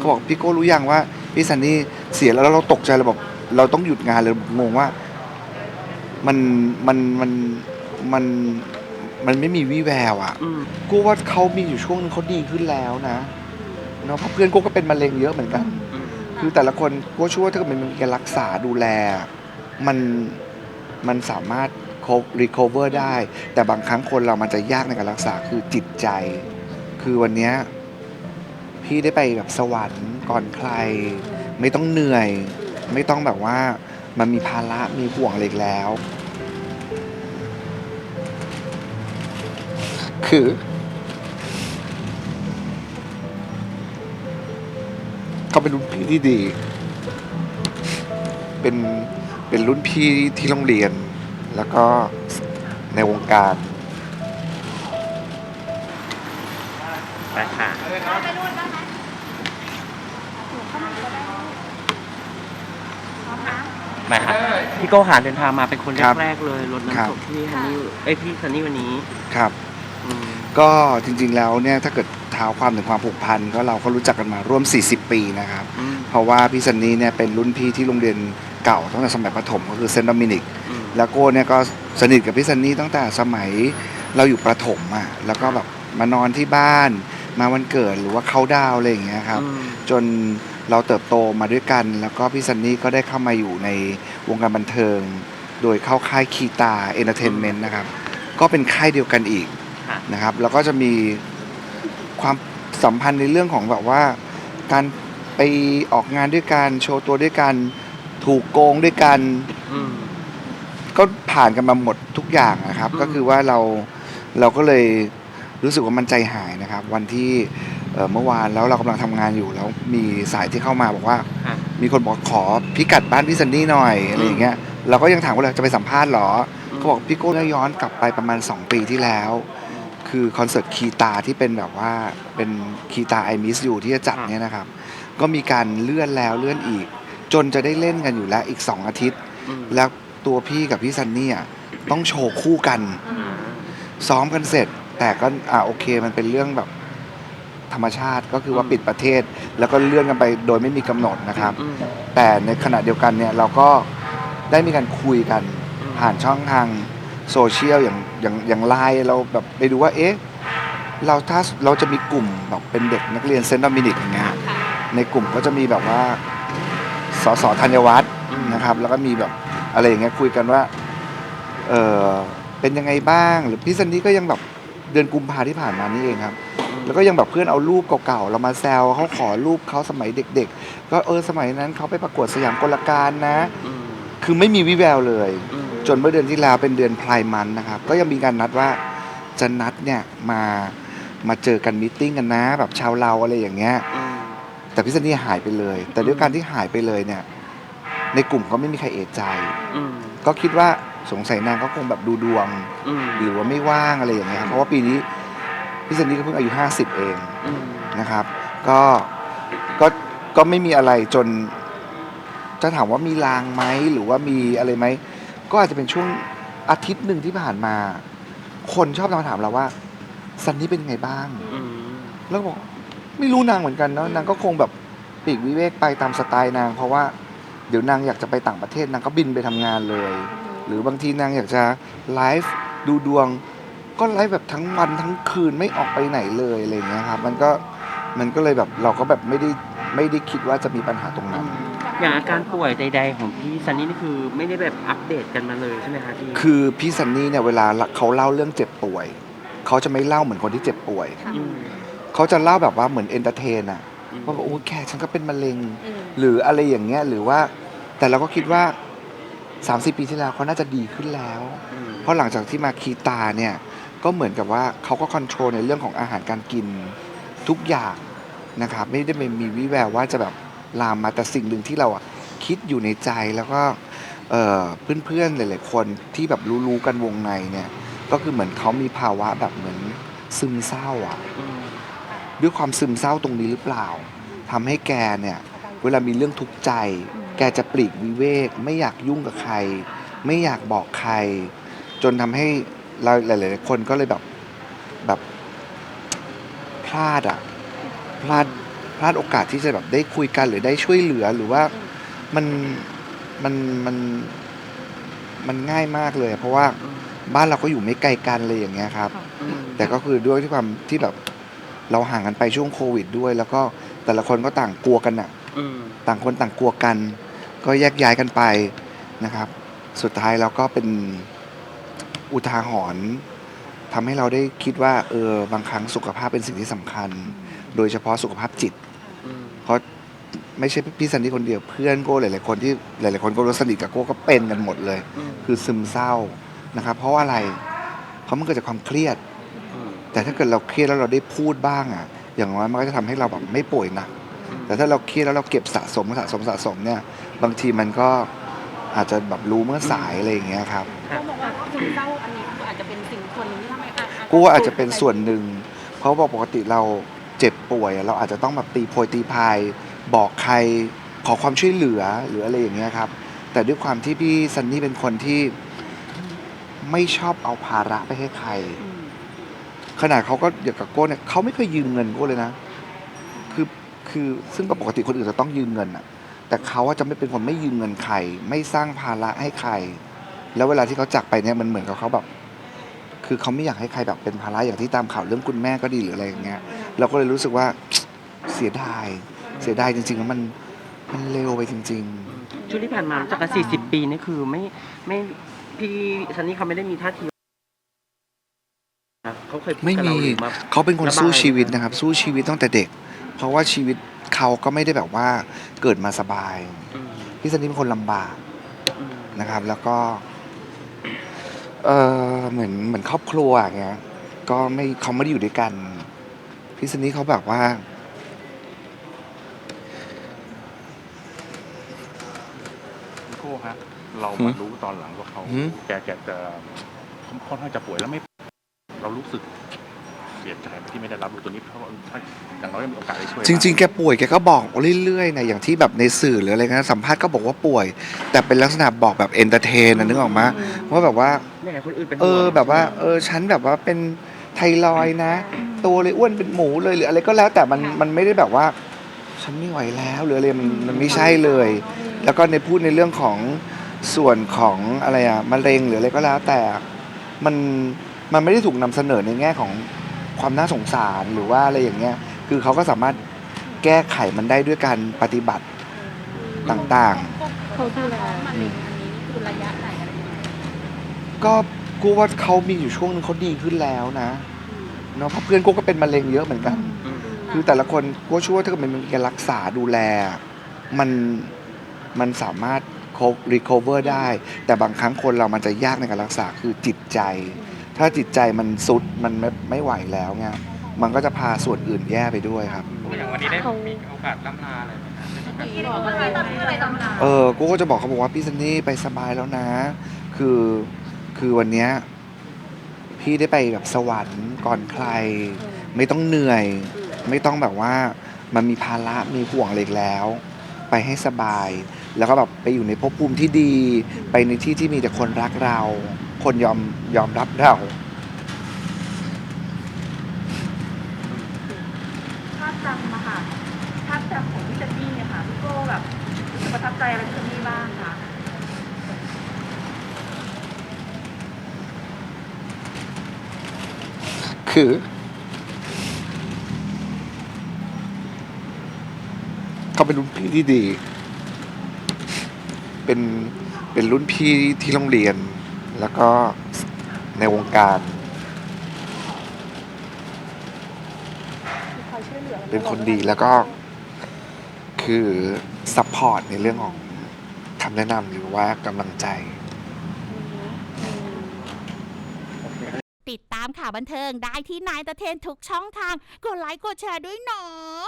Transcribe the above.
เขาบอกพี่โก้รู้ยังว่าพี่ซันนี่เสียแล้วแล้วเราตกใจเราบอกเราต้องหยุดงานเลยงงว่า มันมันมันมันมันไม่มีวี่แววอะอืม กูว่าเขามีอยู่ช่วงนึงเขาดีขึ้นแล้วนะเนาะเพราะเพื่อนกูก็เป็นมะเร็งเยอะเหมือนกันอืมคือแต่ละคนกูเชื่อว่าถ้าเกิดมันมีการรักษาดูแล มันมันสามารถ recover ได้ แต่บางครั้งคนเรามันจะยากในการรักษาคือจิตใจ คือวันเนี้ย พี่ได้ไปแบบสวรรค์ก่อนใคร ไม่ต้องเหนื่อย ไม่ต้องแบบว่ามันมีภาระมีห่วงอะไรอีกแล้ว คือ เขาเป็นรุ่นพี่ที่ดี เป็นเป็นรุ่นพี่ที่โรงเรียน แล้วก็ในวงการ ไปค่ะ ไปนู่นได้ไหมหนูเข้ามาก็ได้พร้อมนะไปค่ะพี่โก้หาเดินทางมาเป็นคนครับแรกๆเลยรถครับ น้ำศพพี่ฮันนี่เอ้ยพี่ซันนี่วันนี้ครับ อืมก็จริงๆแล้วเนี่ยถ้าเกิดเท้าความถึงความผูกพันก็เราก็รู้จักกันมาร่วม 40 ปีนะครับ อืมเพราะว่าพี่ซันนี่เนี่ยเป็นรุ่นพี่ที่โรงเรียนเก่าตั้งแต่สมัยประถมก็คือเซนต์โดมินิก อืมแล้วโก้เนี่ยก็สนิทกับพี่ซันนี่ตั้งแต่สมัยเราอยู่ประถมอะแล้วก็แบบมานอนที่บ้าน มาวันเกิดหรือว่าเขาดาวน์อะไรอย่างเงี้ยครับอืมจนเราเติบโตมาด้วยกัน แล้วก็พี่ซันนี่ก็ได้เข้ามาอยู่ในวงการบันเทิง โดยเข้าค่ายคีตาเอนเตอร์เทนเมนต์นะครับ ก็เป็นค่ายเดียวกันอีกค่ะนะครับ แล้วก็จะมีความสัมพันธ์ในเรื่องของแบบว่าการไปออกงานด้วยกันโชว์ตัวด้วยกันถูกโกงด้วยกันอืมก็ผ่านกันมาหมดทุกอย่างนะครับอืมก็คือว่าเราเราก็เลย รู้สึกว่ามันใจหายนะครับ วันที่เอ่อเมื่อวานแล้วเรากำลังทำงานอยู่แล้วมีสายที่เข้ามาบอกว่าค่ะมีคนบอกขอพิกัดบ้านพี่ซันนี่หน่อยอะไรอย่างเงี้ยเราก็ยังถามว่าเราจะไปสัมภาษณ์เหรออืมเขาบอกพี่โก้เนี่ยย้อนกลับไปประมาณ 2 ปีที่แล้ว คือคอนเสิร์ตคีตาที่เป็นแบบว่าเป็นคีตาไอมิสอยู่ที่จะจัดเนี่ยนะครับ ก็มีการเลื่อนแล้วเลื่อนอีก จนจะได้เล่นกันอยู่แล้วอีก 2 อาทิตย์อืมแล้วตัวพี่กับพี่ซันนี่อะต้องโชว์คู่กันอืมซ้อมกันเสร็จ แต่ก็อ่าโอเคมันเป็นเรื่องแบบธรรมชาติก็คือว่าปิดประเทศ แล้วก็เลื่อนกันไปโดยไม่มีกำหนดนะครับ อืม แต่ในขณะเดียวกันเนี่ยเราก็ได้มีการคุยกันอืม ผ่านช่องทางโซเชียลอย่างอย่างอย่างไลน์เราแบบไปดูว่าเอ๊ะเราถ้าเราจะมีกลุ่มแบบเป็นเด็กนักเรียนเซนต์โดมินิกอย่างเงี้ยในกลุ่มก็จะมีแบบว่าสสธัญวัฒน์อืมนะครับ แล้วก็มีแบบอะไรอย่างเงี้ยคุยกันว่าเออเป็นยังไงบ้าง หรือพี่ซันนี่ก็ยังแบบ เดือนกุมภาที่ผ่านมานี่เองครับ แล้วก็ยังแบบเพื่อนเอารูปเก่าๆเรามาแซวเขาขอรูปเขาสมัยเด็ก ๆ ก็เออสมัยนั้นเขาไปประกวดสยามกลการนะอืมคือไม่มีวิแววเลยอืมจนเมื่อเดือนที่แล้วเป็นเดือนพลายมันนะครับ ก็ยังมีการนัดว่าจะนัดเนี่ยมามาเจอกันมตติ팅กันนะแบบชาวเราอะไรอย่างเงี้ยอืมแต่พี่ซันนี่หายไปเลย แต่ด้วยการที่หายไปเลยเนี่ย ในกลุ่มก็ไม่มีใครเอะใจอืมก็คิดว่า สงสัยนางก็คงแบบดูดวง อืมหรือว่าไม่ว่างอะไรอย่างเงี้ยครับเพราะว่าปีนี้พี่ซันนี่ก็เพิ่งอายุ 50 เองอืมนะครับ ก็ก็ก็ไม่มีอะไรจนจะถามว่ามีลางไหมหรือว่ามีอะไรไหมก็อาจจะเป็นช่วงอาทิตย์หนึ่งที่ผ่านมา คนชอบมาถามเราว่าซันนี่เป็นไงบ้าง อืมแล้วก็บอกไม่รู้นางเหมือนกันเนาะนางก็คงแบบปลีกวิเวกไปตามสไตล์นาง เพราะว่าเดี๋ยวนางอยากจะไปต่างประเทศนางก็บินไปทำงานเลย หรือบางทีนางอยากจะไลฟ์ดูดวง ก็ไลฟ์แบบทั้งวันทั้งคืนไม่ออกไปไหนเลยอะไรอย่างเงี้ยครับมันก็มันก็เลยแบบเราก็แบบไม่ได้ไม่ได้คิดว่าจะมีปัญหาตรงนั้น อย่างอาการป่วยใด ๆ ของพี่ซันนี่นี่คือไม่ได้แบบอัปเดตกันมาเลยใช่ไหมคะพี่คือพี่ซันนี่เนี่ยเวลาเขาเล่าเรื่องเจ็บป่วย เขาจะไม่เล่าเหมือนคนที่เจ็บป่วย อืม เขาจะเล่าแบบว่าเหมือนเอนเตอร์เทนอะอืมว่าแบบโอ้ยแกฉันก็เป็นมะเร็งอืมหรืออะไรอย่างเงี้ยหรือว่าแต่เราก็คิดว่า 30 ปีที่แล้วเขาน่าจะดีขึ้นแล้วอืมเพราะหลังจากที่มาคีตาเนี่ยก็เหมือนกับว่าเขาก็คอนโทรลในเรื่องของอาหารการกินทุกอย่างนะครับ ไม่ได้มีวิแววว่าจะแบบลามมาแต่สิ่งหนึ่งที่เราอะคิดอยู่ในใจแล้วก็เอ่อเพื่อนๆหลายๆคนที่แบบรู้ๆกันวงในเนี่ย ก็คือเหมือนเขามีภาวะแบบเหมือนซึมเศร้าอะอืมด้วยความซึมเศร้าตรงนี้หรือเปล่าทำให้แกเนี่ย เวลามีเรื่องทุกข์ใจ แกจะปลีกวิเวก ไม่อยากยุ่งกับใคร ไม่อยากบอกใคร จนทำให้เราหลาย ๆ คนก็เลยแบบแบบพลาดอะพลาดพพลาดโอกาสที่จะแบบได้คุยกันหรือได้ช่วยเหลือหรือว่ามันมันมันมันง่ายมากเลย เพราะว่าอืมบ้านเราก็อยู่ไม่ไกลกันเลยอย่างเงี้ยครับอืมแต่ก็คือด้วยที่ความที่แบบเราห่างกันไปช่วงโควิดด้วย แล้วก็แต่ละคนก็ต่างกลัวกันอะอืม ต่างคนต่างกลัวกัน ก็แยกย้ายกันไปนะครับ สุดท้ายเราก็เป็นอุทาหรณ์ทำให้เราได้คิดว่าเออบางครั้งสุขภาพเป็นสิ่งที่สำคัญ โดยเฉพาะสุขภาพจิตอืมเพราะไม่ใช่พี่ซันนี่คนเดียวเพื่อนโก้หลายๆคนที่หลายๆคนก็รู้สนิทกับโก้ก็เป็นกันหมดเลยอืมคือซึมเศร้านะครับ เพราะว่าอะไร เพราะมันเกิดจากความเครียดอืมแต่ถ้าเกิดเราเครียดแล้วเราได้พูดบ้างอะ อย่างน้อยมันก็จะทำให้เราแบบไม่ป่วยหนักแต่ถ้าเราเครียดแล้วเราเก็บสะสมสะสมสะสมเนี่ย บางทีมันก็อาจจะแบบรู้เมื่อสายอะไรอย่างเงี้ยครับ เขาบอกว่าซึมเศร้าอันนี้คืออาจจะเป็นสิ่งส่วนหนึ่งที่ทำให้อะอะกูว่าอาจจะเป็นส่วนหนึ่ง เพราะว่าปกติเราเจ็บป่วยอะเราอาจจะต้องแบบตีโพยตีพาย บอกใครขอความช่วยเหลือหรืออะไรอย่างเงี้ยครับ แต่ด้วยความที่พี่ซันนี่เป็นคนที่ไม่ชอบเอาภาระไปให้ใคร อืมขนาดเขาก็อย่างกับโก้เนี่ยเขาไม่เคยยืมเงินโก้เลยนะ คือคือซึ่งปกติคนอื่นจะต้องยืมเงินอะ แต่เขาอะจะไม่เป็นคนไม่ยืมเงินใครไม่สร้างภาระให้ใคร แล้วเวลาที่เขาจากไปเนี่ยมันเหมือนกับเขาแบบ คือเขาไม่อยากให้ใครแบบเป็นภาระอย่างที่ตามข่าวเรื่องคุณแม่ก็ดีหรืออะไรอย่างเงี้ย เราก็เลยรู้สึกว่าเสียดาย เสียดายจริงๆแล้วมันมันเร็วไปจริง ช่วงที่ผ่านมาจากกันสี่สิบปีนี่คือไม่ไม่พี่ซันนี่เขาไม่ได้มีท่าทีครับเขาเคยพูดไม่กับเรามีหรือมาๆเขาเป็นคนระบายสู้ชีวิตนะครับ สู้ชีวิตตั้งแต่เด็ก เพราะว่าชีวิตเขาก็ไม่ได้แบบว่าเกิดมาสบายอืมพี่ซันนี่เป็นคนลำบากอืมนะครับ แล้วก็ เออเหมือนเหมือนครอบครัวอย่างเงี้ย ก็ไม่เขาไม่ได้อยู่ด้วยกัน พี่ซันนี่เขาแบบว่าคุณโก้ฮะเราหืมามรู้ตอนหลังว่าเขาหืม แกแกจะค่อนข้างจะป่วยแล้วไม่ เรารู้สึก เสียใจไหมที่ไม่ได้รับรู้ตัวนี้เพราะว่าถ้าอย่างน้อยมีโอกาสได้ช่วยจริง ๆ แกป่วยแกก็บอกเรื่อยๆนะอย่างที่แบบในสื่อหรืออะไรนะสัมภาษณ์ก็บอกว่าป่วย แต่เป็นลักษณะบอกแบบเอนเตอร์เทนนะนึกออกมาว่าแบบว่า เนี่ยคนอื่นเป็นเออห่วงแบบว่าเออฉันแบบว่าเป็นไทรอยด์นะ ตัวเลยอ้วนเป็นหมูเลยหรืออะไรก็แล้วแต่มันมันไม่ได้แบบว่า ฉันไม่ไหวแล้วหรืออะไรมันมันไม่ใช่เลย แล้วก็ในพูดในเรื่องของส่วนของอะไรอะมะเร็งหรืออะไรก็แล้วแต่ มันมันไม่ได้ถูกนำเสนอในแง่ของ ความน่าสงสารหรือว่าอะไรอย่างเงี้ย คือเขาก็สามารถแก้ไขมันได้ด้วยการปฏิบัติต่างๆเขาดูแลมะเร็งอันนี้คือระยะไหนอะไรยังไงก็กูว่าเขามีอยู่ช่วงหนึงเขาดีขึ้นแล้วนะเนาะเพราะเพื่อนกูก็เป็นมะเร็งเยอะเหมือนกันอืมคือแต่ละคนกูว่าช่วยถ้าเกิดมันมีการรักษาดูแล มันมันสามารถ recover ได้ แต่บางครั้งคนเรามันจะยากในการรักษาคือจิตใจ ถ้าจิตใจมันสุดมันไม่ไม่ไหวแล้วเนี่ยมันก็จะพาส่วนอื่นแย่ไปด้วยครับ อย่างวันนี้ได้มีโอกาสล่ำลาอะไรไหมครับบอกอะไรตอนนี้อะไรตำราเออกูก็จะบอกเขาบอกว่าพี่ซันนี่ไปสบายแล้วนะ คือคือวันเนี้ยพี่ได้ไปแบบสวรรค์ก่อนใคร ไม่ต้องเหนื่อย ไม่ต้องแบบว่ามันมีภาระมีห่วงอะไรอีกแล้ว ไปให้สบาย แล้วก็แบบไปอยู่ในภพภูมิที่ดี ไปในที่ที่มีแต่คนรักเรา คนยอมยอมรับเราภาพจำอะค่ะภาพจำของพี่เจนนี่เนี่ยค่ะพี่โก้แบบรู้สึกประทับใจอะไรพี่เจนนี่บ้างคะคือ เขาเป็นรุ่นพี่ที่ดี เป็นเป็นรุ่นพี่ที่โรงเรียน แล้วก็ในวงการคอยช่วยเหลือเป็นคนดีแล้วก็คือซัพพอร์ตในเรื่องของคำแนะนำหรือว่ากำลังใจ ติดตามข่าวบันเทิงได้ที่นายตะเทนทุกช่องทาง กดไลค์กดแชร์ด้วยเนาะ